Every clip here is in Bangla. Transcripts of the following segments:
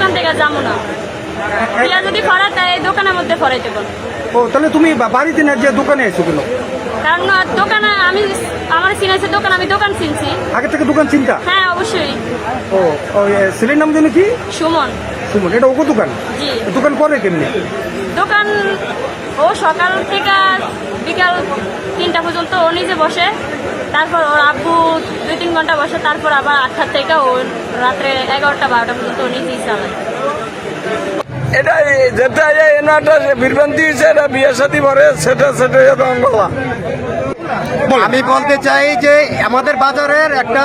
দোকান থেকে যাব না। বিয়া যদি ফরায় তাই এই দোকানের মধ্যে ফরাইতে পারো ও তাহলে তুমি বা- বাড়িতে না যে দোকানে এসো কেন? কারণ না, দোকানে আমি আমার চিনাইছে দোকান আমি দোকান চিনছি। আগে থেকে দোকান চিন্তা? হ্যাঁ অবশ্যই। ও ও, এ, ছেলের নাম যেন কি? সুমন। সুমন এটা ওকে দোকান? জি। দোকান করে কেমনি? দোকান ও সকাল থেকে বিকাল তিনটা পর্যন্ত ও নিজে বসে। তারপর ওর আব্বু দুই তিন ঘণ্টা বসে তারপর আবার আটটা থেকে ওর রাত্রে এগারোটা বারোটা পর্যন্ত উনি নিজেই চালায়। এটা যেটা বিভ্রান্তি হয়েছে এটা বিয়ে সাথে পরে সেটা আমি বলতে চাই যে আমাদের বাজারের একটা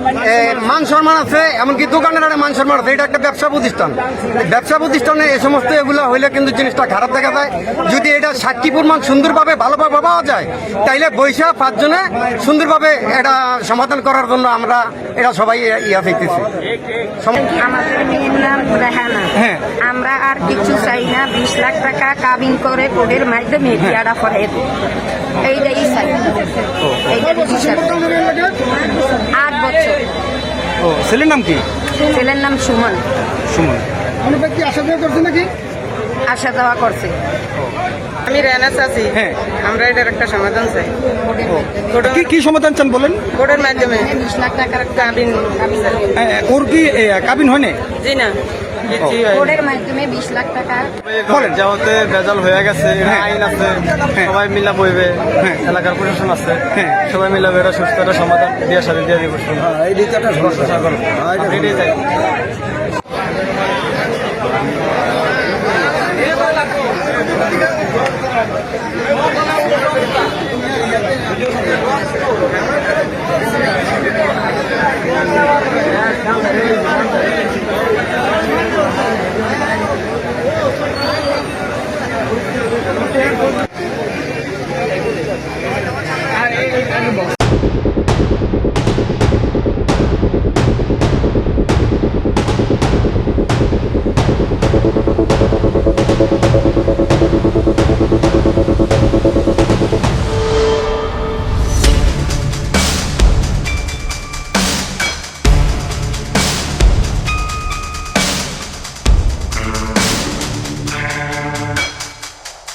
মান সম্মান আছে এমনকি দোকানের একটা মান সম্মান আছে এটা একটা ব্যবসা প্রতিষ্ঠান। ব্যবসা প্রতিষ্ঠানে এই সমস্ত এগুলো হইলে কিন্তু জিনিসটা খারাপ দেখা যায়। যদি এটা সাক্ষী প্রমাণ সুন্দরভাবে ভালোভাবে পাওয়া যায় তাইলে বৈশাখ পাঁচজনে সুন্দরভাবে এটা সমাধান করার জন্য আমরা এটা সবাই ইয়া দেখতেছি। সম- আমাদের মেয়ের নাম রেহানা। হ্যাঁ। আমরা আর কিছু চাই না বিশ লাখ টাকা কাবিন করে কোডের মাধ্যমে বিয়াটা করে এইটাই চাই। এইটাই ও ছেলের নাম কি? ছেলের নাম সুমন। সুমন। আসা যাওয়া করছে আমি রেনা আছি। হ্যাঁ। আমরা এটার একটা সমাধান চাই। কি কি সমাধান চান বলেন? বোর্ডের মাধ্যমে। বিশ লাখ টাকার কাবিন। এ, ওর কি কাবিন হয় না জি না। হয় মাধ্যমে বিশ লাখ টাকা বলেন ভেজাল হয়ে গেছে হ্যাঁ। আইন আছে হ্যাঁ। সবাই মিলা বইবে হ্যাঁ। এলাকার প্রশাসন আছে। সবাই মিলা এটা সুস্থ একটা সমাধান দিয়ে সাথে দিয়ে দিব এটাই চাই ano ba?